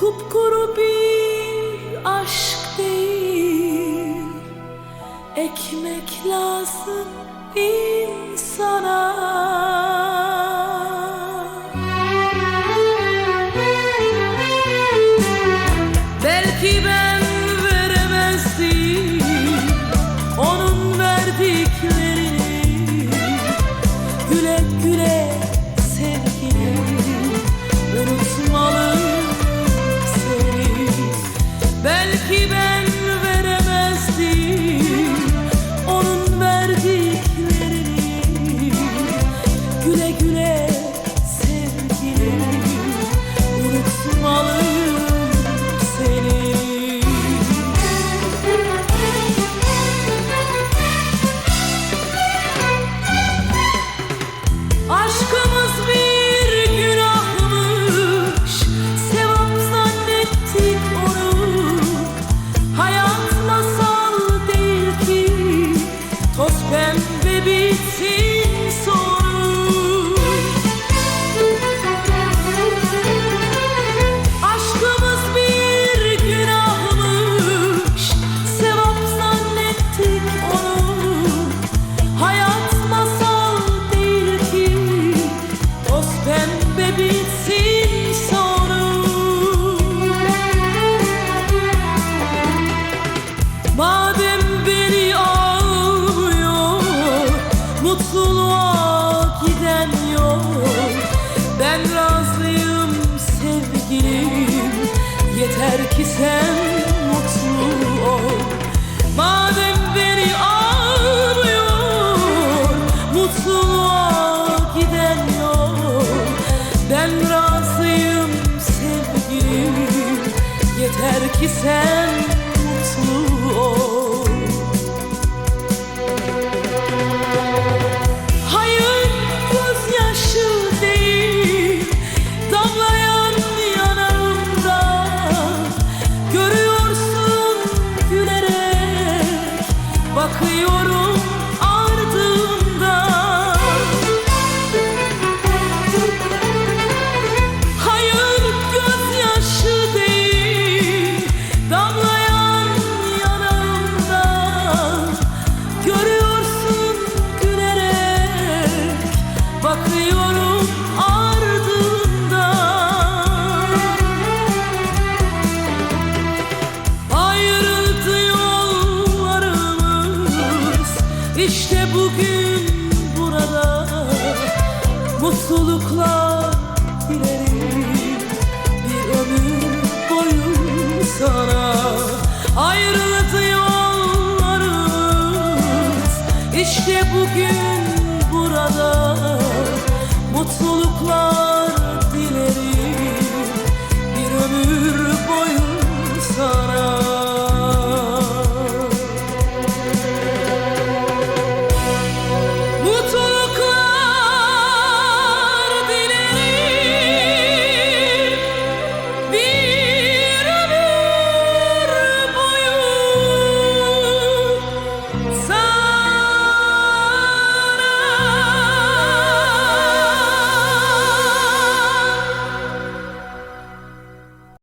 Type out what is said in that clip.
Kupkuru bir aşk değil. Ekmek lazım insana Unutmalıyım seni Aşkımız bir günahmış. Sevap zannettik onu. Hayat masal değil ki. Toz pembe bitsin ki sen mutlu ol. Madem beni ağlıyor Mutluluğa giden yol. Ben razıyım sevgilim. Yeter ki sen İşte bugün burada Mutluluklar dilerim. Bir ömür boyu sana Ayrıldı yollarımız İşte bugün burada Mutluluklar